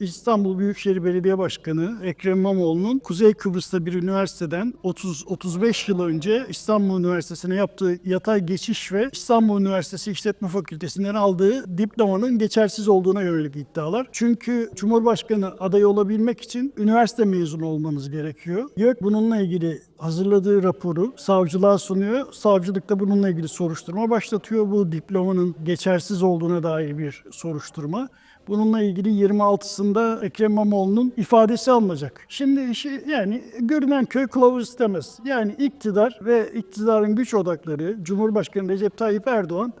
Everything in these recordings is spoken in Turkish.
İstanbul Büyükşehir Belediye Başkanı Ekrem İmamoğlu'nun Kuzey Kıbrıs'ta bir üniversiteden 30-35 yıl önce İstanbul Üniversitesi'ne yaptığı yatay geçiş ve İstanbul Üniversitesi İşletme Fakültesinden aldığı diplomanın geçersiz olduğuna yönelik iddialar. Çünkü Cumhurbaşkanı adayı olabilmek için üniversite mezunu olmanız gerekiyor. YÖK bununla ilgili hazırladığı raporu savcılığa sunuyor. Savcılık da bununla ilgili soruşturma başlatıyor. Bu diplomanın geçersiz olduğuna dair bir soruşturma. Bununla ilgili 26'sında Ekrem İmamoğlu'nun ifadesi alınacak. Şimdi işi yani görünen köy kılavuz istemez. Yani iktidar ve iktidarın güç odakları Cumhurbaşkanı Recep Tayyip Erdoğan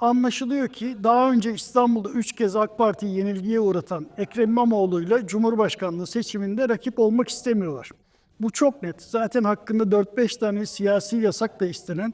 anlaşılıyor ki daha önce İstanbul'da 3 kez AK Parti'yi yenilgiye uğratan Ekrem İmamoğlu'yla Cumhurbaşkanlığı seçiminde rakip olmak istemiyorlar. Bu çok net. Zaten hakkında 4-5 tane siyasi yasak da istenen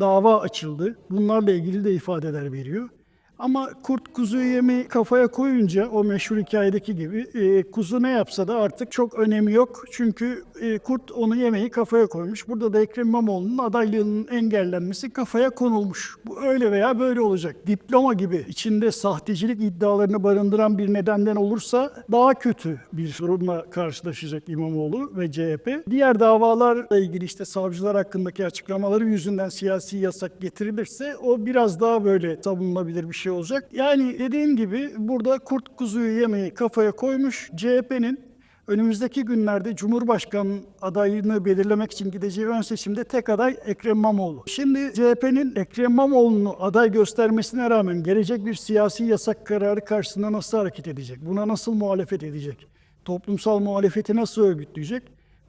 dava açıldı. Bunlarla ilgili de ifadeler veriyor. Ama kurt kuzuyu yemeyi kafaya koyunca o meşhur hikayedeki gibi e, kuzu ne yapsa da artık çok önemi yok. Çünkü e, kurt onu yemeyi kafaya koymuş. Burada da Ekrem İmamoğlu'nun adaylığının engellenmesi kafaya konulmuş. Bu öyle veya böyle olacak. Diploma gibi içinde sahtecilik iddialarını barındıran bir nedenden olursa daha kötü bir sorunla karşılaşacak İmamoğlu ve CHP. Diğer davalarla ilgili işte savcılar hakkındaki açıklamaları yüzünden siyasi yasak getirilirse o biraz daha böyle savunulabilir bir şey olacak. Yani dediğim gibi burada kurt kuzuyu yemeyi kafaya koymuş CHP'nin önümüzdeki günlerde Cumhurbaşkanı adayını belirlemek için gideceği ön seçimde tek aday Ekrem İmamoğlu. Şimdi CHP'nin Ekrem İmamoğlu'nu aday göstermesine rağmen gelecek bir siyasi yasak kararı karşısında nasıl hareket edecek? Buna nasıl muhalefet edecek? Toplumsal muhalefeti nasıl örgütleyecek?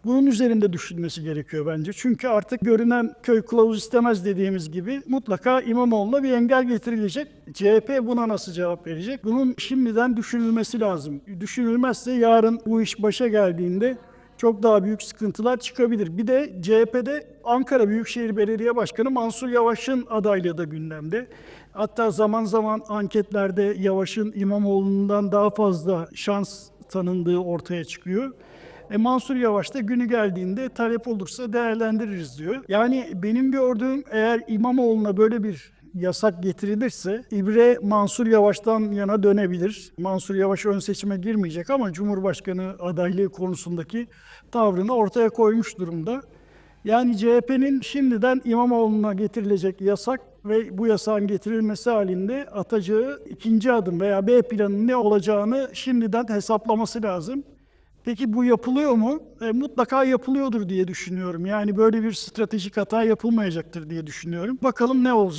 Bunun üzerinde düşünmesi gerekiyor bence. Çünkü artık görünen köy kılavuz istemez dediğimiz gibi mutlaka İmamoğlu'na bir engel getirilecek. CHP buna nasıl cevap verecek? Bunun şimdiden düşünülmesi lazım. Düşünülmezse yarın bu iş başa geldiğinde çok daha büyük sıkıntılar çıkabilir. Bir de CHP'de Ankara Büyükşehir Belediye Başkanı Mansur Yavaş'ın adaylığı da gündemde. Hatta zaman zaman anketlerde Yavaş'ın İmamoğlu'ndan daha fazla şans tanındığı ortaya çıkıyor. E Mansur Yavaş da günü geldiğinde talep olursa değerlendiririz diyor. Yani benim gördüğüm eğer İmamoğlu'na böyle bir yasak getirilirse İbre Mansur Yavaş'tan yana dönebilir. Mansur Yavaş ön seçime girmeyecek ama Cumhurbaşkanı adaylığı konusundaki tavrını ortaya koymuş durumda. Yani CHP'nin şimdiden İmamoğlu'na getirilecek yasak ve bu yasağın getirilmesi halinde atacağı ikinci adım veya B planının ne olacağını şimdiden hesaplaması lazım. Peki bu yapılıyor mu? E, mutlaka yapılıyordur diye düşünüyorum. Yani böyle bir stratejik hata yapılmayacaktır diye düşünüyorum. Bakalım ne olacak?